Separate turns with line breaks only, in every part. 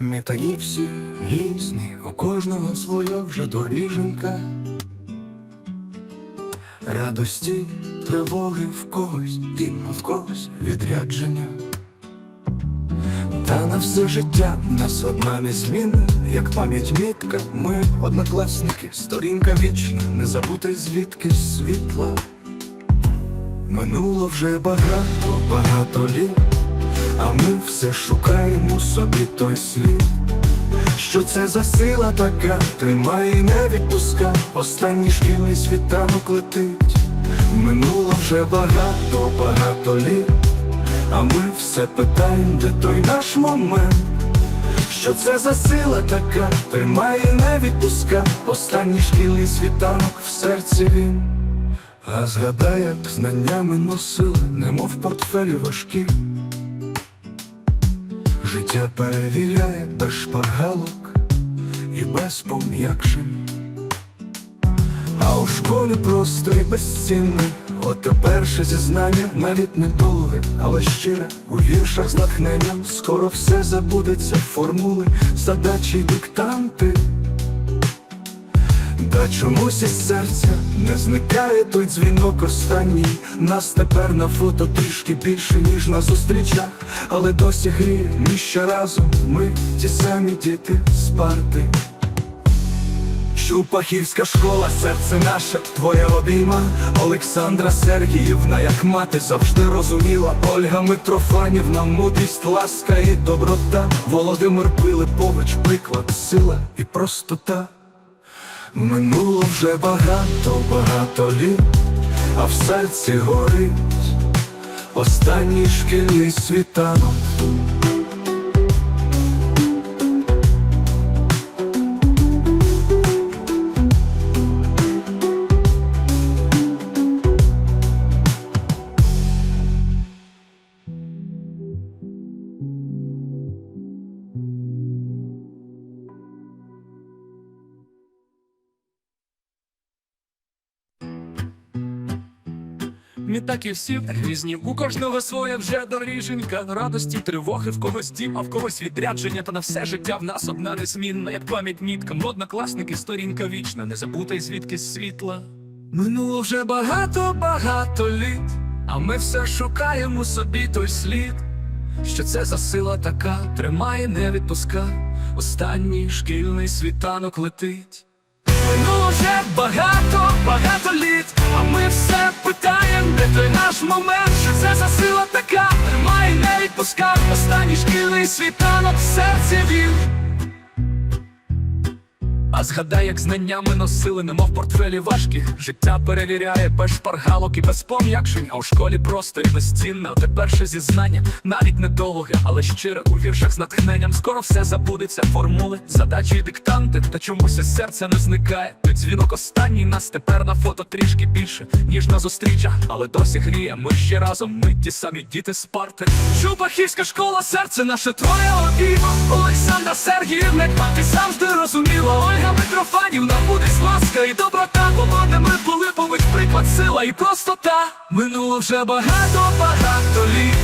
Ми такі всі різні, у кожного своя вже доріженька. Радості, тривоги в когось, дім в когось відрядження. Та на все життя нас одна незмінна, як пам'ять мітка, ми однокласники, сторінка вічна, не забути звідки світла. Минуло вже багато, багато літ, а ми все шукаємо собі той слід. Що це за сила така, тримає і не відпуска, останній шкільний світанок летить. Минуло вже багато, багато літ, а ми все питаємо, де той наш момент. Що це за сила така, тримає і не відпуска, останній шкільний світанок в серці він. А згадай, як знаннями носили, немов портфелі важкі. Життя перевіряє без шпаргалок і без пом'якшень. А у школі просто і безцінне, от те перше зізнання, навіть не довге, але щире, у віршах з натхненням скоро все забудеться, формули, задачі диктанти. Та чомусь із серця не зникає той дзвінок останній. Нас тепер на фото трішки більше, ніж на зустрічах, але досі гріє ми ще разом. Ми ті самі діти з парти. Чупахівська школа, серце наше, твоя обійма Олександра Сергіївна, як мати завжди розуміла Ольга Митрофанівна, мудрість, ласка і доброта Володимир Пилипович, приклад, сила і простота Минуло вже багато, багато літ, а в серці горить останній шкільний світанок.
Ми так і всі різні, у кожного своя вже доріженька. Радості, тривоги, в когось дім, а в когось відрядження. Та на все життя в нас одна незмінна, як пам'ять мітка Однокласники, сторінка вічна, не забутай звідки світла. Минуло вже багато, багато літ, а ми все шукаємо собі той слід, що це за сила така, тримає, не відпуска, останній шкільний світанок летить. Минуло вже багато, багато літ, а ми все питаємо, де той наш момент, що це за сила така, тримає, не відпускав, останній шкільний світанок в серці він. А згадай, як знаннями носили, немов портфелі важких. Життя перевіряє без шпаргалок і без пом'якшень. А у школі просто і безцінне Те перше зізнання, навіть недовге, але щире у віршах з натхненням Скоро все забудеться, формули, задачі і диктанти. Та чомусь із серця не зникає. Той дзвінок останній нас тепер на фото трішки більше, ніж на зустрічах. Але досі гріє, ми ще разом, ми ті самі діти з парти. Чупахівська школа, серце наше твоє обійма. Олександра Сергіївна, ти завжди розуміла. Ольга Митрофанівна, мудрість, ласка і доброта Володимир Пилипович, приклад, сила і простота Минуло вже багато, багато літ,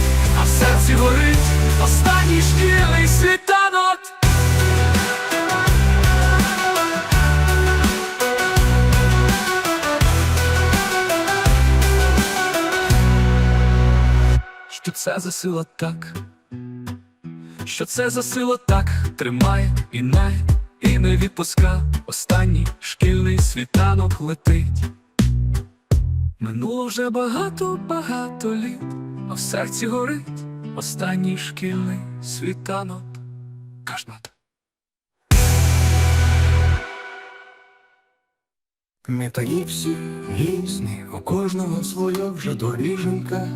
а в серці горить останній шкільний світанок Що це за сила так? Що це за сила так тримає і не, і не відпуска Останній шкільний світанок летить Минуло вже багато, багато літ, а в серці горить останній шкільний світанок Кашнат
Ми всі різні, у кожного своя вже доріженька.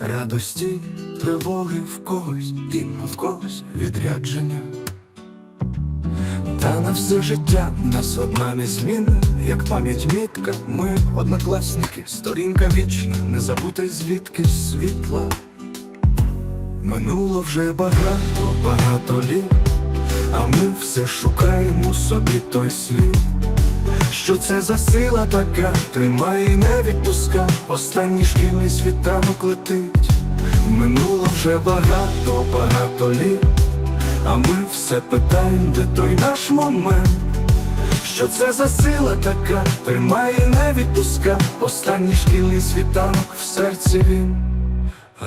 Радості, тривоги в когось, дім в когось відрядження. На все життя нас одна незмінна, як пам'ять мітка, ми однокласники, сторінка вічна, не забути звідки світла. Минуло вже багато, багато літ, а ми все шукаємо собі той слід. Що це за сила така, тримає і не відпуска, останній шкільний світанок летить. Минуло вже багато, багато літ, а ми все питаємо, де той наш момент. Що це за сила така, тримає не відпуска Останній шкільний світанок в серці він.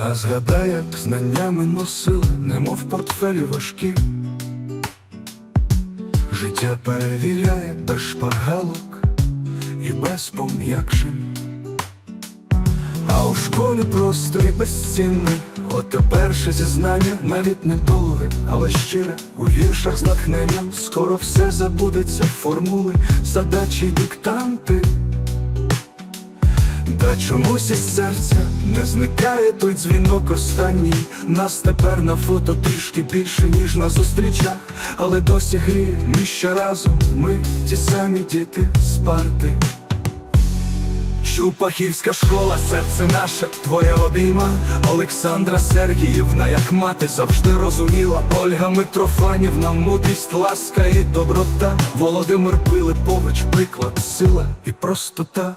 А згадай, як знаннями носили, немов портфелі важкі. Життя перевіряє без шпаргалок і без пом'якшень. А у школі просто і безцінний От перше зізнання навіть не довге, але щире У віршах з натхненням скоро все забудеться Формули, задачі й диктанти. Та чомусь із серця не зникає той дзвінок останній. Нас тепер на фото трішки більше, ніж на зустрічах Але досі гріє, ми ще разом, ми ті самі діти з парти Чупахівська школа, серце наше, твоя обійма. Олександра Сергіївна, як мати завжди розуміла. Ольга Митрофанівна, мудрість, ласка і доброта. Володимир Пилипович, приклад, сила і простота.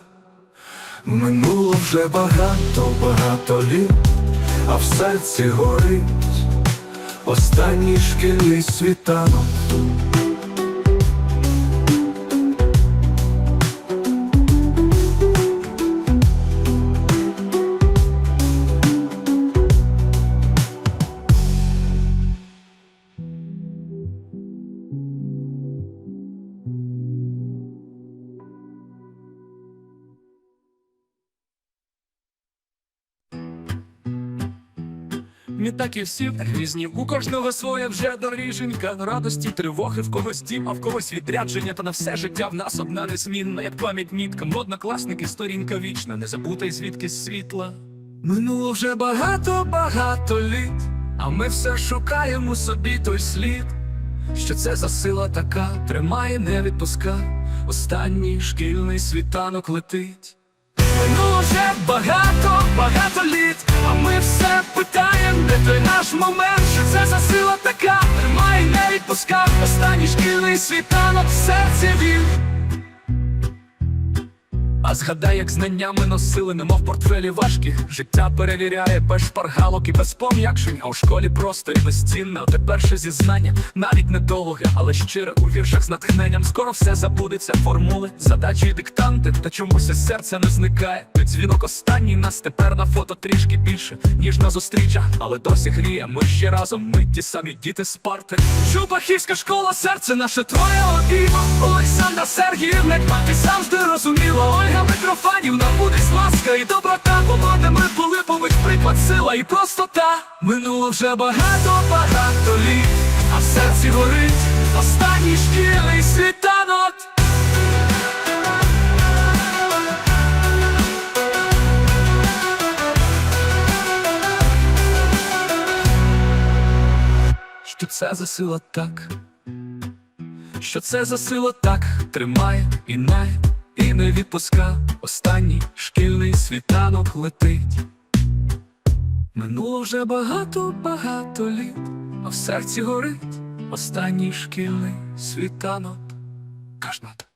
Минуло вже багато, багато літ, а в серці горить. Останній шкільний світанок
Ми так і всі різні, у кожного своя вже доріженька Радості, тривоги, в когось дім, а в когось відрядження Та на все життя в нас одна незмінна, як пам'ять мітка, однокласники, сторінка вічна, не забутай звідки світла. Минуло вже багато, багато літ, а ми все шукаємо собі той слід, що це за сила така, тримає, не відпуска. Останній шкільний світанок летить. Вже багато, багато літ, а ми все питаємо, де той наш момент, що це за сила така, тримай, не відпускав останній шкільний світанок в серці він. А згадай, як знаннями носили, немов портфелі важких. Життя перевіряє без шпаргалок і без пом'якшень. А у школі просто і безцінне. Оте перше зізнання, навіть недовге, але щире у віршах з натхненням. Скоро все забудеться, формули, задачі і диктанти. Та чомусь із серця не зникає. Дзвінок останній нас тепер на фото трішки більше, ніж на зустрічах, але досі гріє. Ми ще разом, ми ті самі діти з парти. Чупахівська школа, серце наше твоє обійма. Олександра Сергіївна, мати завжди розуміла. Ольга Митрофанівна, мудрість, ласка і доброта. Володимир Пилипович, приклад, сила і простота. Минуло вже багато, багато літ, а в серці горить останній шкільний світанок. Це за сила так? Що це за сила так тримає і не, і не відпуска. Останній шкільний світанок летить. Минуло вже багато, багато літ, а в серці горить останній шкільний світанок. Кашнат.